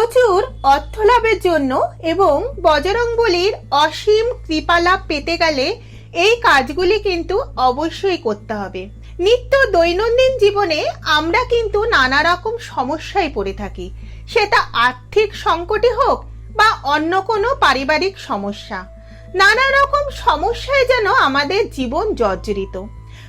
প্রচুর অর্থ লাভের জন্য এবং বজরংবলীর অসীম কৃপালাভ পেতে গেলে এই কাজগুলি কিন্তু অবশ্যই করতে হবে। নিত্য দৈনন্দিন জীবনে আমরা কিন্তু নানা রকম সমস্যায় পড়ে থাকি। সেটা আর্থিক সংকটে হোক বা অন্য কোনো পারিবারিক সমস্যা। নানা রকম সমস্যায় যেন আমাদের জীবন জর্জরিত।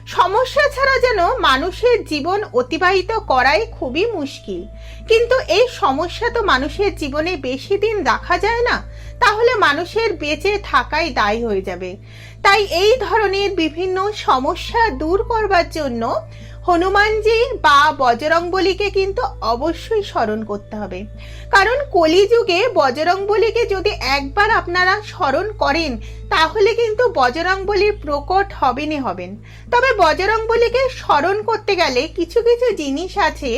সমস্যা ছাড়া যেন মানুষের জীবন অতিবাহিত করাই খুবই মুশকিল। কিন্তু এই সমস্যা তো মানুষের জীবনে বেশি দিন রাখা যায় না, তাহলে মানুষের বেঁচে থাকাই দায়ী হয়ে যাবে। তাই এই ধরনের বিভিন্ন সমস্যা দূর করবার জন্য হনুমানজি বা বজরংবলীকে কিন্তু অবশ্যই স্মরণ করতে হবে। কারণ কলিযুগে বজরংবলীকে যদি একবার আপনারা স্মরণ করেন, তাহলে কিন্তু বজরংবলীর প্রকট হবেনই হবেন। তবে বজরংবলীকে স্মরণ করতে গেলে কিছু কিছু জিনিস আছে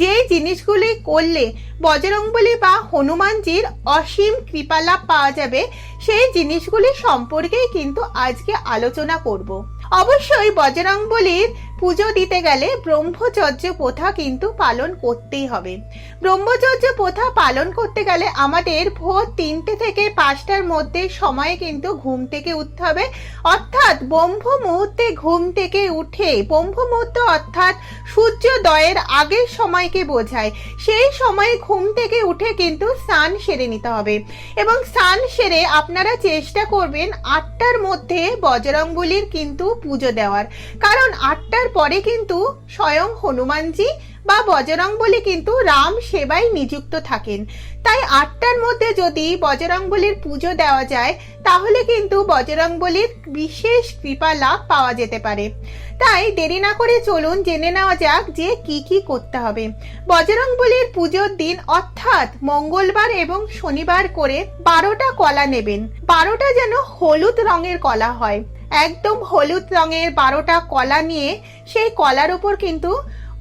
যে জিনিসগুলি করলে বজরংবলী বা হনুমানজির অসীম কৃপালাভ পাওয়া যাবে, সেই জিনিসগুলি সম্পর্কেই কিন্তু আজকে আলোচনা করব। অবশ্যই বজরংবলীর পুজো দিতে গেলে ব্রহ্মচর্য প্রথা কিন্তু পালন করতেই হবে। ব্রহ্মচর্য প্রথা পালন করতে গেলে আমাদের ভোর তিনটে থেকে পাঁচটার মধ্যে সময়ে কিন্তু ঘুম থেকে উঠতে হবে। অর্থাৎ ব্রহ্ম মুহূর্তে ঘুম থেকে উঠে, ব্রহ্ম মুহূর্ত অর্থাৎ সূর্যোদয়ের আগের সময়কে বোঝায়। সেই সময়ে ঘুম থেকে উঠে কিন্তু স্নান সেরে নিতে হবে এবং স্নান সেরে আপনারা চেষ্টা করবেন আটটার মধ্যে বজরংবলীর কিন্তু পুজো দেওয়ার। কারণ আটটার পরে কিন্তু স্বয়ং হনুমানজি বা বজরংবলী কিন্তু রাম সেবায় নিযুক্ত থাকেন। তাই আটটার মধ্যে যদি বজরংবলীর পুজো দেওয়া যায়, তাহলে কিন্তু বজরংবলীর বিশেষ কৃপা লাভ পাওয়া যেতে পারে। তাই দেরি না করে চলুন জেনে নেওয়া যাক যে কি কি করতে হবে। বজরংবলীর পুজোর দিন অর্থাৎ মঙ্গলবার এবং শনিবার করে বারোটা কলা নেবেন। বারোটা যেন হলুদ রঙের কলা হয়। একদম হলুদ রঙের বারোটা কলা নিয়ে, সেই কলার উপর কিন্তু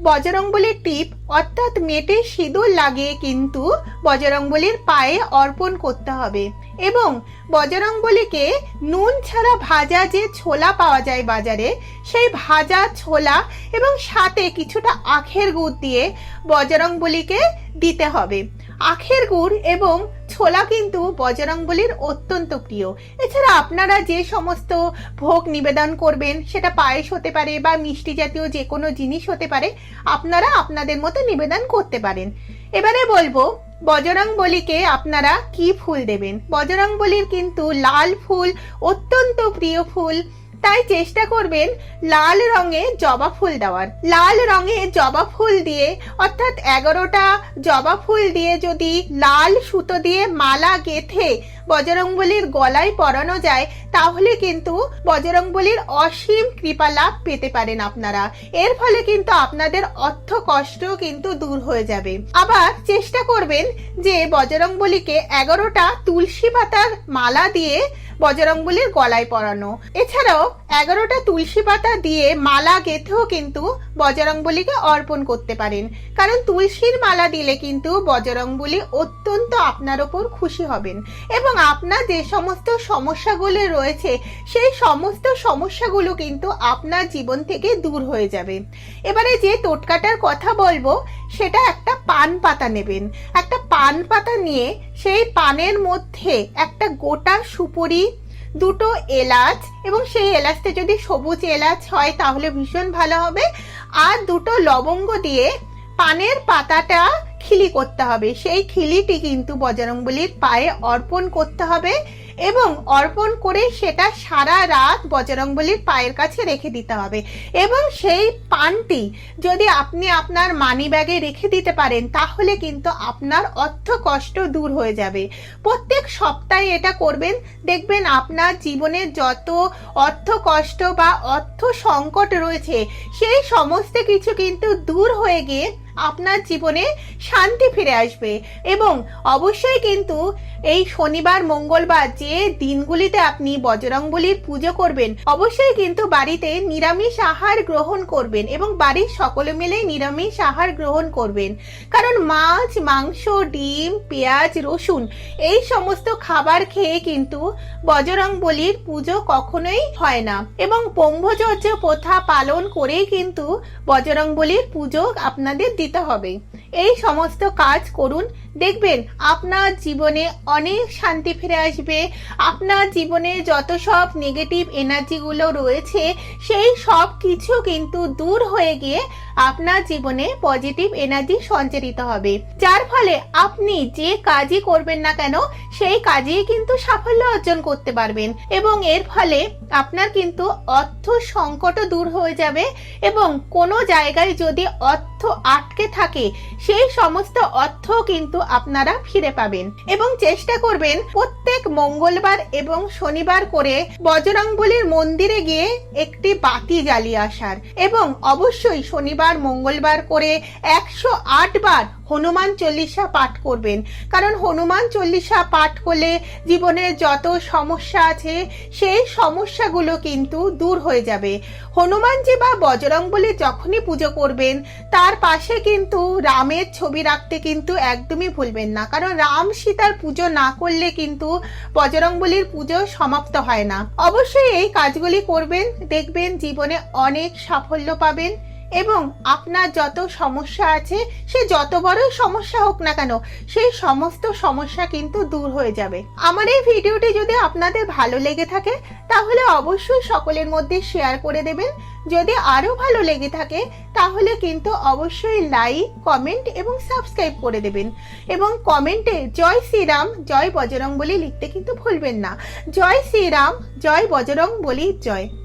বজরংবলীর টিপ, অর্থাৎ মেটে সিঁদুর লাগিয়ে কিন্তু বজরংবলীর পায়ে অর্পণ করতে হবে। এবং বজরংবলীকে নুন ছাড়া ভাজা যে ছোলা পাওয়া যায় বাজারে, সেই ভাজা ছোলা এবং সাথে কিছুটা আখের গুড় দিয়ে বজরংবলীকে দিতে হবে। আখের গুড় এবং ছোলা কিন্তু বজরংবলীর অত্যন্ত প্রিয়। এছাড়া আপনারা যে সমস্ত ভোগ নিবেদন করবেন, সেটা পায়েস হতে পারে বা মিষ্টি জাতীয় যে কোনো জিনিস হতে পারে, আপনারা আপনাদের মতো নিবেদন করতে পারেন। এবারে বলব, বজরংবলীকে আপনারা কি ফুল দেবেন? বজরংবলীর কিন্তু লাল ফুল, অত্যন্ত প্রিয় ফুল। তাই চেষ্টা করবেন লাল রঙে জবা ফুল দেওয়ার। লাল রঙে জবা ফুল দিয়ে, অর্থাৎ এগারোটা জবা ফুল দিয়ে যদি লাল সুতো দিয়ে মালা গেথে বজরংবলীর গলায় পরানো যায়, তাহলে কিন্তু বজরংবলীর অসীম কৃপা লাভ পেতে পারেন আপনারা। এর ফলে কিন্তু আপনাদের অর্থ কষ্ট কিন্তু দূর হয়ে যাবে। আবার চেষ্টা করবেন যে বজরংবলীকে এগারোটা তুলসী পাতার মালা দিয়ে বজরংবলীর গলায় পরানো। এছাড়াও এগারোটা তুলসী পাতা দিয়ে মালা গেঁথেও কিন্তু বজরংবলীকে অর্পণ করতে পারেন। কারণ তুলসীর মালা দিলে কিন্তু বজরংবলী অত্যন্ত আপনার ওপর খুশি হবেন। এবং আপনার যে সমস্ত সমস্যাগুলো রয়েছে, সেই সমস্ত সমস্যাগুলো কিন্তু আপনার জীবন থেকে দূর হয়ে যাবে। এবারে যে টোটকাটার কথা বলব, সেটা একটা পান পাতা নেবেন। একটা পান পাতা নিয়ে সেই পানের মধ্যে একটা গোটা সুপুরি, দুটো এলাচ এবং সেই এলাচতে যদি সবুজ এলাচ হয় তাহলে ভীষণ ভালো হবে। আর দুটো লবঙ্গ দিয়ে পানের পাতাটা খিলি করতে হবে। সেই খিলিটি কিন্তু বজরংবলির পায়ে অর্পণ করতে হবে। এবং অর্পণ করে সেটা সারা রাত বজরংবলীর পায়ের কাছে রেখে দিতে হবে। এবং সেই পানটি যদি আপনি আপনার মানি ব্যাগে রেখে দিতে পারেন, তাহলে কিন্তু আপনার অর্থ কষ্ট দূর হয়ে যাবে। প্রত্যেক সপ্তাহে এটা করবেন। দেখবেন আপনার জীবনের যত অর্থ কষ্ট বা অর্থ সংকট রয়েছে, সেই সমস্ত কিছু কিন্তু দূর হয়ে গিয়ে আপনার জীবনে শান্তি ফিরে আসবে। এবং অবশ্যই কিন্তু এই শনিবার, মঙ্গলবার যে দিনগুলিতে আপনি বজরংবলীর পুজো করবেন, অবশ্যই কিন্তু বাড়িতে নিরামিষ আহার গ্রহণ করবেন এবং বাড়ির সকলে মিলে নিরামিষ আহার গ্রহণ করবেন। কারণ মাছ, মাংস, ডিম, পেঁয়াজ, রসুন এই সমস্ত খাবার খেয়ে কিন্তু বজরংবলীর পুজো কখনোই হয় না। এবং ব্রহ্মচর্য প্রথা পালন করেই কিন্তু বজরংবলীর পুজো আপনাদের দিতে হবে। এই সমস্ত কাজ করুন। দেখবেন আপনার জীবনে অনেক শান্তি ফিরে আসবে। আপনার জীবনে যত সব নেগেটিভ এনার্জিগুলো রয়েছে, সেই সব কিছু কিন্তু দূর হয়ে গিয়ে আপনার জীবনে পজিটিভ এনার্জি সঞ্চারিত হবে। যার ফলে আপনি যে কাজই করবেন না কেন, সেই কাজেই কিন্তু সাফল্য অর্জন করতে পারবেন। এবং এর ফলে আপনার কিন্তু অর্থ সংকটও দূর হয়ে যাবে। এবং কোনো জায়গায় যদি অর্থ আটকে থাকে সেই সমস্ত অর্থ কিন্তু আপনারা ফিরে পাবেন। এবং চেষ্টা করবেন প্রত্যেক মঙ্গলবার এবং শনিবার করে বজরংবলির মন্দিরে গিয়ে একটি বাতি জ্বালিয়ে আসার। এবং অবশ্যই শনিবার, মঙ্গলবার করে একশো আট বার হনুমান চল্লিশা পাঠ করবেন। কারণ হনুমান চল্লিশা পাঠ করলে জীবনের যত সমস্যা আছে, সেই সমস্যাগুলো কিন্তু দূর হয়ে যাবে। হনুমানজি বা বজরংবলী যখনই পুজো করবেন, তার পাশে কিন্তু রামের ছবি রাখতে কিন্তু একদমই ভুলবেন না। কারণ রাম সীতার পুজো না করলে কিন্তু বজরংবলীর পুজো সমাপ্ত হয় না। অবশ্যই এই কাজগুলি করবেন, দেখবেন জীবনে অনেক সাফল্য পাবেন। এবং আপনার যত সমস্যা আছে, সে যত বড়ই সমস্যা হোক না কেন, সেই সমস্ত সমস্যা কিন্তু দূর হয়ে যাবে। আমার এই ভিডিওটি যদি আপনাদের ভালো লেগে থাকে, তাহলে অবশ্যই সকলের মধ্যে শেয়ার করে দেবেন। যদি আরও ভালো লেগে থাকে, তাহলে কিন্তু অবশ্যই লাইক কমেন্ট এবং সাবস্ক্রাইব করে দেবেন। এবং কমেন্টে জয় শ্রীরাম, জয় বজরং বলি লিখতে কিন্তু ভুলবেন না। জয় শ্রীরাম, জয় বজরং বলি জয়।